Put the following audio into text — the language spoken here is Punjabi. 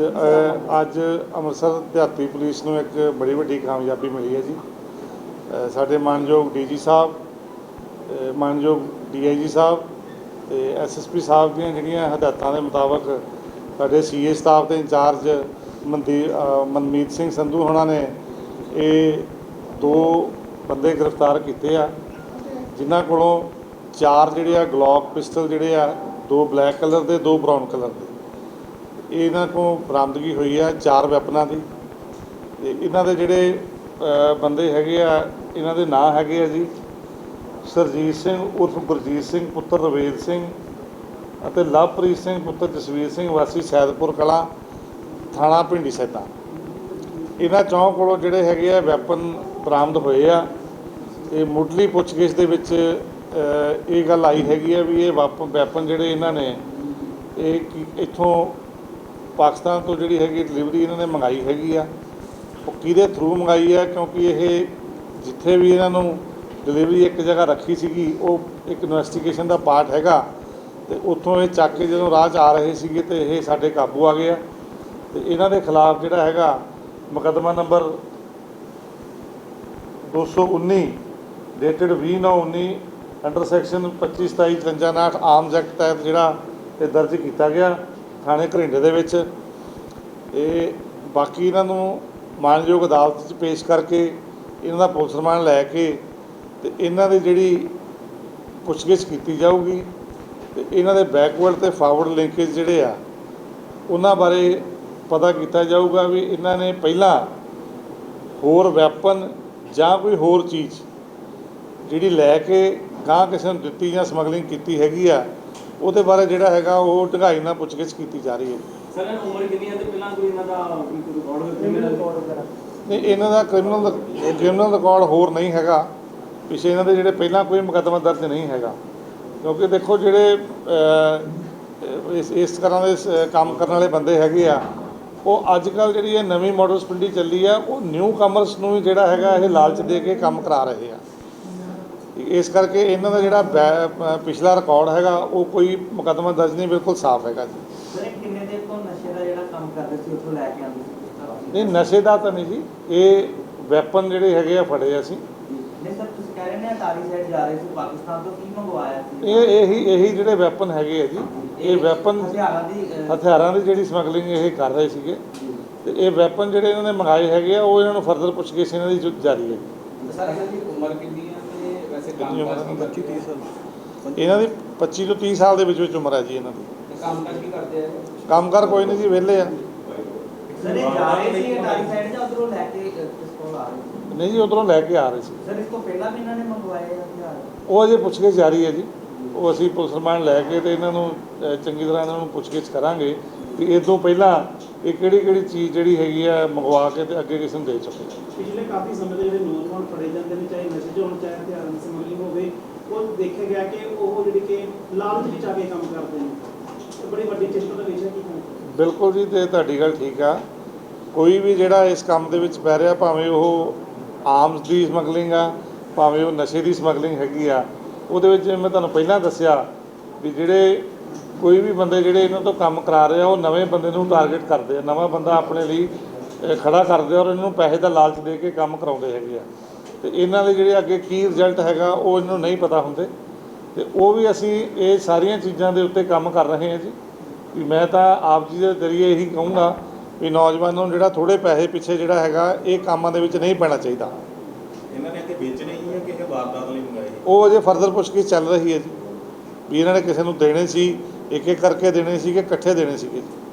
ਅੱਜ ਅੱਜ ਅੰਮ੍ਰਿਤਸਰ ਦਿਹਾਤੀ ਪੁਲਿਸ ਨੂੰ ਇੱਕ ਬੜੀ ਵੱਡੀ ਕਾਮਯਾਬੀ ਮਿਲੀ ਹੈ ਜੀ। ਸਾਡੇ ਮਾਨਯੋਗ ਡੀਜੀ ਸਾਹਿਬ ਅ, ਮਾਨਯੋਗ ਡੀਆਈਜੀ ਸਾਹਿਬ ਤੇ ਐਸਐਸਪੀ ਸਾਹਿਬ ਦੀਆਂ ਜਿਹੜੀਆਂ ਹਦਾਇਤਾਂ ਦੇ ਮੁਤਾਬਕ ਸਾਡੇ ਸੀਏ ਸਟਾਫ ਦੇ ਇੰਚਾਰਜ ਮਨਦੀ ਮਨਮੀਤ ਸਿੰਘ ਸੰਧੂ ਹੋਣਾ ਨੇ ਇਹ ਦੋ ਬੰਦੇ ਗ੍ਰਿਫਤਾਰ ਕੀਤੇ ਆ ਜਿਨ੍ਹਾਂ ਕੋਲੋਂ ਚਾਰ ਜਿਹੜੇ ਆ ਗਲੌਕ ਪਿਸਟਲ ਜਿਹੜੇ ਆ ਦੋ ਬਲੈਕ ਕਲਰ ਦੇ ਦੋ ਬਰਾਊਨ ਕਲਰ ਦੇ। ਇਹਨਾਂ ਕੋਲ ਬਰਾਮਦਗੀ ਹੋਈ ਆ ਚਾਰ ਵੈਪਨਾਂ ਦੀ। ਤੇ ਇਹਨਾਂ ਦੇ ਜਿਹੜੇ ਬੰਦੇ ਹੈਗੇ ਆ, ਇਹਨਾਂ ਦੇ ਨਾਂ ਹੈਗੇ ਆ ਜੀ। ਸਰਜੀਤ ਸਿੰਘ ਉਰਫ ਗੁਰਜੀਤ ਸਿੰਘ, ਪੁੱਤਰ ਰਵੇਦ ਸਿੰਘ ਅਤੇ ਲਵਪ੍ਰੀਤ ਸਿੰਘ, ਪੁੱਤਰ ਜਸਵੀਰ ਸਿੰਘ, ਵਾਸੀ ਸੈਦਪੁਰ ਕਲਾਂ, ਥਾਣਾ ਪਿੰਡੀ ਸੈਦਾ ਇਹਨਾਂ ਚੌਂ ਕੋਲੋਂ ਜਿਹੜੇ ਹੈਗੇ ਆ ਵੈਪਨ ਬਰਾਮਦ ਹੋਏ ਆ। ਇਹ ਮੁੱਢਲੀ ਪੁੱਛਗਿੱਛ ਦੇ ਵਿੱਚ ਇਹ ਗੱਲ ਆਈ ਹੈਗੀ ਆ ਵੀ ਇਹ ਵੈਪਨ ਵੈਪਨ ਜਿਹੜੇ ਇਹਨਾਂ ਨੇ, ਇਹ ਕੀ- ਇੱਥੋਂ ਪਾਕਿਸਤਾਨ ਤੋਂ ਜਿਹੜੀ ਹੈਗੀ ਡਿਲੀਵਰੀ ਇਹਨਾਂ ਨੇ ਮੰਗਾਈ ਹੈਗੀ ਆ, ਉਹ ਕਿਹਦੇ ਥਰੂ ਮੰਗਾਈ ਆ? ਕਿਉਂਕਿ ਇਹ ਜਿੱਥੇ ਵੀ ਇਹਨਾਂ ਨੂੰ ਡਿਲੀਵਰੀ ਇੱਕ ਜਗ੍ਹਾ ਰੱਖੀ ਸੀਗੀ, ਉਹ ਇੱਕ ਇਨਵੈਸਟੀਗੇਸ਼ਨ ਦਾ ਪਾਰਟ ਹੈਗਾ। ਤੇ ਉੱਥੋਂ ਇਹ ਚੱਕ ਕੇ ਜਦੋਂ ਰਾਹ 'ਚ ਆ ਰਹੇ ਸੀਗੇ ਤੇ ਇਹ ਸਾਡੇ ਕਾਬੂ ਆ ਗਏ ਆ। ਤੇ ਇਹਨਾਂ ਦੇ ਖਿਲਾਫ ਜਿਹੜਾ ਹੈਗਾ ਮੁਕੱਦਮਾ ਨੰਬਰ 219 ਡੇਟਡ 2019 ਅੰਡਰ ਸੈਕਸ਼ਨ 25 27 53 ਆਮ ਜੈਕਟ ਤਹਿਤ ਜਿਹੜਾ ਇਹ ਦਰਜ ਕੀਤਾ ਗਿਆ। ਥਾਣੇ ਘਰਿੰਡੇ ਦੇ ਵਿੱਚ। ਇਹ ਬਾਕੀ ਇਹਨਾਂ ਨੂੰ ਮਾਨਯੋਗ ਅਦਾਲਤ 'ਚ ਪੇਸ਼ ਕਰਕੇ ਇਹਨਾਂ ਦਾ ਪੁਲਿਸ ਰਿਮਾਂਡ ਲੈ ਕੇ ਤੇ ਇਹਨਾਂ ਦੀ ਜਿਹੜੀ ਪੁੱਛਗਿੱਛ ਕੀਤੀ ਜਾਊਗੀ ਤੇ ਇਹਨਾਂ ਦੇ ਬੈਕਵਰਡ ਤੇ ਫਾਰਵਰਡ ਲਿੰਕੇਜ ਜਿਹੜੇ ਆ, ਉਹਨਾਂ ਬਾਰੇ ਪਤਾ ਕੀਤਾ ਜਾਊਗਾ ਵੀ ਇਹਨਾਂ ਨੇ ਪਹਿਲਾਂ ਹੋਰ ਵੈਪਨ ਜਾਂ ਕੋਈ ਹੋਰ ਚੀਜ਼ ਜਿਹੜੀ ਲੈ ਕੇ ਗਾਂ ਕਿਸੇ ਨੂੰ ਦਿੱਤੀ ਜਾਂ ਸਮਗਲਿੰਗ ਕੀਤੀ ਹੈਗੀ ਆ ਉਹਦੇ ਬਾਰੇ ਜਿਹੜਾ ਹੈਗਾ ਉਹ ਢੰਗਾਈ ਨਾਲ ਪੁੱਛਗਿੱਛ ਕੀਤੀ ਜਾ ਰਹੀ ਹੈ। ਸਰ ਉਮਰ ਕਿੰਨੀ ਹੈ ਤੇ ਪਹਿਲਾਂ ਕੋਈ ਇਹਨਾਂ ਦਾ ਰਿਕਾਰਡ ਨਹੀਂ ਇਹਨਾਂ ਦਾ ਕ੍ਰਿਮੀਨਲ ਕ੍ਰਿਮੀਨਲ ਰਿਕਾਰਡ ਹੋਰ ਨਹੀਂ ਹੈਗਾ। ਪਿਛੇ ਇਹਨਾਂ ਦੇ ਜਿਹੜੇ ਪਹਿਲਾਂ ਕੋਈ ਮੁਕੱਦਮਾ ਦਰਜ ਨਹੀਂ ਹੈਗਾ। ਕਿਉਂਕਿ ਦੇਖੋ ਜਿਹੜੇ ਇਸ ਇਸ ਤਰ੍ਹਾਂ ਦੇ ਕੰਮ ਕਰਨ ਵਾਲੇ ਬੰਦੇ ਹੈਗੇ ਆ ਉਹ ਅੱਜ ਕੱਲ ਜਿਹੜੀ ਇਹ ਨਵੀਂ ਮਾਡਲ ਸਪਿੰਡੀ ਚੱਲੀ ਆ ਉਹ ਨਿਊ ਕਮਰਸ ਨੂੰ ਵੀ ਜਿਹੜਾ ਹੈਗਾ ਇਹ ਲਾਲਚ ਦੇ ਕੇ ਕੰਮ ਕਰਾ ਰਹੇ ਆ। ਇਸ ਕਰਕੇ ਇਹਨਾਂ ਦਾ ਜਿਹੜਾ ਬੈ- ਪਿਛਲਾ ਰਿਕਾਰਡ ਹੈਗਾ ਉਹ ਕੋਈ ਮੁਕੱਦਮਾ ਦਰਜ ਨਹੀਂ ਬਿਲਕੁਲ ਸਾਫ਼ ਹੈਗਾ ਜੀ। ਸਰ ਇਹ ਕਿੰਨੇ ਤੋਂ ਨਸ਼ੇ ਦਾ ਜਿਹੜਾ ਕੰਮ ਕਰਦੇ ਸੀ ਉੱਥੋਂ ਲੈ ਕੇ ਆਉਂਦੇ ਸੀ ਕਿਸ ਤਰ੍ਹਾਂ ਨਹੀਂ ਨਸ਼ੇ ਦਾ ਤਾਂ ਨਹੀਂ ਜੀ ਇਹ ਵੈਪਨ ਜਿਹੜੇ ਹੈਗੇ ਆ ਫੜੇ ਅਸੀਂ। ਨਹੀਂ ਸਰ ਤੁਸੀਂ ਕਹਿ ਰਹੇ ਨੇ ਅਟਾਰੀ ਸਾਈਡ ਜਾ ਰਹੇ ਸੀ ਪਾਕਿਸਤਾਨ ਤੋਂ ਕੀ ਮੰਗਵਾਇਆ ਸੀ? ਇਹ ਇਹੀ ਇਹੀ ਜਿਹੜੇ ਵੈਪਨ ਹੈਗੇ ਆ ਜੀ ਇਹ ਵੈਪਨ ਹਥਿਆਰਾਂ ਦੀ ਅਹ, ਹਥਿਆਰਾਂ ਦੀ ਜਿਹੜੀ ਸਮਗਲਿੰਗ ਇਹ ਕਰ ਰਹੇ ਸੀਗੇ। ਤੇ ਇਹ ਵੈਪਨ ਜਿਹੜੇ ਇਹਨਾਂ ਨੇ ਮੰਗਾਏ ਹੈਗੇ ਆ ਉਹ ਇਹਨਾਂ ਨੂੰ ਫਰਦਰ ਪੁੱਛਗਿੱਛ ਇਹਨਾਂ ਦੀ ਜੋ ਜਾਰੀ ਹੈ ਸਰ ਇਹਨਾਂ ਦੀ ਉਮਰ ਕਿੰਨੀ ਵੈਸੇ ਕਿੰਨੀ ਉਮਰ ਹੈ? ਇਹਨਾਂ ਦੀ 25 ਤੋਂ 30 ਸਾਲ ਦੇ ਵਿੱਚ ਵਿੱਚ ਉਮਰ ਹੈ ਜੀ ਇਹਨਾਂ ਦੀ। ਕੰਮ ਕਾਜ ਕੀ ਕਰਦੇ ਆ ਕੰਮਕਾਰ ਕੋਈ ਨਹੀਂ ਜੀ ਵਿਹਲੇ ਆ। ਸਰ ਇਹ ਜਾ ਰਹੇ ਸੀ ਅਟਾਰੀ ਸਾਈਡ ਜਾਂ ਉਧਰੋਂ ਲੈ ਕੇ ਅਹ, ਕਿਸ ਕੋਲ ਆ ਰਹੇ ਸੀ? ਨਹੀਂ ਜੀ ਉਧਰੋਂ ਲੈ ਕੇ ਆ ਰਹੇ ਸੀ। ਸਰ ਇਸ ਤੋਂ ਪਹਿਲਾਂ ਵੀ ਇਹਨਾਂ ਨੇ ਮੰਗਵਾਏ ਆ ਹਥਿਆਰ ਉਹ ਅਜੇ ਪੁੱਛਗਿੱਛ ਜਾਰੀ ਹੈ ਜੀ। ਉਹ ਅਸੀਂ ਪੁਲਿਸ ਰਿਮਾਂਡ ਲੈ ਕੇ ਤੇ ਇਹਨਾਂ ਨੂੰ ਚੰਗੀ ਤਰ੍ਹਾਂ ਇਹਨਾਂ ਨੂੰ ਪੁੱਛਗਿੱਛ ਕਰਾਂਗੇ ਕਿ ਇਹ ਤੋਂ ਪਹਿਲਾਂ ਇਹ ਕਿਹੜੀ ਕਿਹੜੀ ਚੀਜ਼ ਜਿਹੜੀ ਹੈਗੀ ਆ ਮੰਗਵਾ ਕੇ ਤੇ ਅੱਗੇ ਕਿਸੇ ਨੂੰ ਦੇ ਚੁੱਕੇ ਪਿਛਲੇ ਕਾਫੀ ਸਮੇਂ ਤੋਂ ਜਿਹੜੇ ਫੜੇ ਜਾਂਦੇ ਨੇ ਚਾਹੇ ਨਸ਼ੇ 'ਚ ਹੋਣ, ਚਾਹੇ ਹਥਿਆਰਾਂ ਦੀ ਸਮਗਲਿੰਗ ਹੋਵੇ, ਉਹ ਦੇਖਿਆ ਗਿਆ ਕਿ ਉਹ ਜਿਹੜੀ ਕਿ ਲਾਲਚ ਵਿੱਚ ਆ ਕੇ ਕੰਮ ਕਰਦੇ ਨੇ। ਬੜੀ ਵੱਡੀ ਚਿੰਤਾ ਦਾ ਵਿਸ਼ਾ ਕੀ ਹੈ ਬਿਲਕੁਲ ਜੀ, ਤੇ ਤੁਹਾਡੀ ਗੱਲ ਠੀਕ ਆ। ਕੋਈ ਵੀ ਜਿਹੜਾ ਇਸ ਕੰਮ ਦੇ ਵਿੱਚ ਪੈ ਰਿਹਾ, ਭਾਵੇਂ ਉਹ ਆਰਮਸ ਦੀ ਸਮਗਲਿੰਗ ਆ, ਭਾਵੇਂ ਉਹ ਨਸ਼ੇ ਦੀ ਸਮਗਲਿੰਗ ਹੈਗੀ ਆ, ਉਹਦੇ ਵਿੱਚ ਜਿਵੇਂ ਮੈਂ ਤੁਹਾਨੂੰ ਪਹਿਲਾਂ ਦੱਸਿਆ ਵੀ ਜਿਹੜੇ ਕੋਈ ਵੀ ਬੰਦੇ ਜਿਹੜੇ ਇਹਨਾਂ ਤੋਂ ਕੰਮ ਕਰਾ ਰਹੇ ਆ, ਉਹ ਨਵੇਂ ਬੰਦੇ ਨੂੰ ਟਾਰਗੇਟ ਕਰਦੇ ਆ। ਨਵਾਂ ਬੰਦਾ ਆਪਣੇ ਲਈ ਖੜਾ ਕਰਦੇ ਆ ਔਰ ਇਹਨਾਂ ਨੂੰ ਪੈਸੇ ਦਾ ਲਾਲਚ ਦੇ ਕੇ ਕੰਮ ਕਰਾਉਂਦੇ ਹੈਗੇ ਆ। ਤੇ ਇਹਨਾਂ ਦੇ ਜਿਹੜੇ ਅੱਗੇ ਕੀ ਰਿਜ਼ਲਟ ਹੈਗਾ ਉਹ ਇਹਨਾਂ ਨਹੀਂ ਪਤਾ ਹੁੰਦੇ। ਤੇ ਉਹ ਵੀ ਅਸੀਂ ਇਹ ਸਾਰੀਆਂ ਚੀਜ਼ਾਂ ਦੇ ਉੱਤੇ ਕੰਮ ਕਰ ਰਹੇ ਹਾਂ ਜੀ। ਵੀ ਮੈਂ ਤਾਂ ਆਪ ਜੀ ਦੇ ਜ਼ਰੀਏ ਇਹੀ ਕਹੂੰਗਾ ਵੀ ਨੌਜਵਾਨਾਂ ਨੂੰ ਜਿਹੜਾ ਥੋੜੇ ਪੈਸੇ ਪਿੱਛੇ ਜਿਹੜਾ ਹੈਗਾ ਇਹ ਕੰਮਾਂ ਦੇ ਵਿੱਚ ਨਹੀਂ ਪੈਣਾ ਚਾਹੀਦਾ। ਇਹਨਾਂ ਨੇ ਅੱਗੇ ਵੇਚਣੇ ਹੀ ਆ ਕਿ ਇਹ ਵਾਰਦਾਤ ਲਈ ਮੰਗਾਏ ਉਹ ਅਜੇ ਫਰਦਰ ਪੁੱਛਗਿੱਛ ਚੱਲ ਰਹੀ ਹੈ ਜੀ। ਵੀ ਇਹਨਾਂ ਨੇ ਕਿਸੇ ਨੂੰ ਦੇਣੇ ਸੀ ਇੱਕ ਇੱਕ ਕਰਕੇ ਦੇਣੇ ਸੀ ਕਿ ਇਕੱਠੇ ਦੇਣੇ ਸੀਗੇ। ਜੀ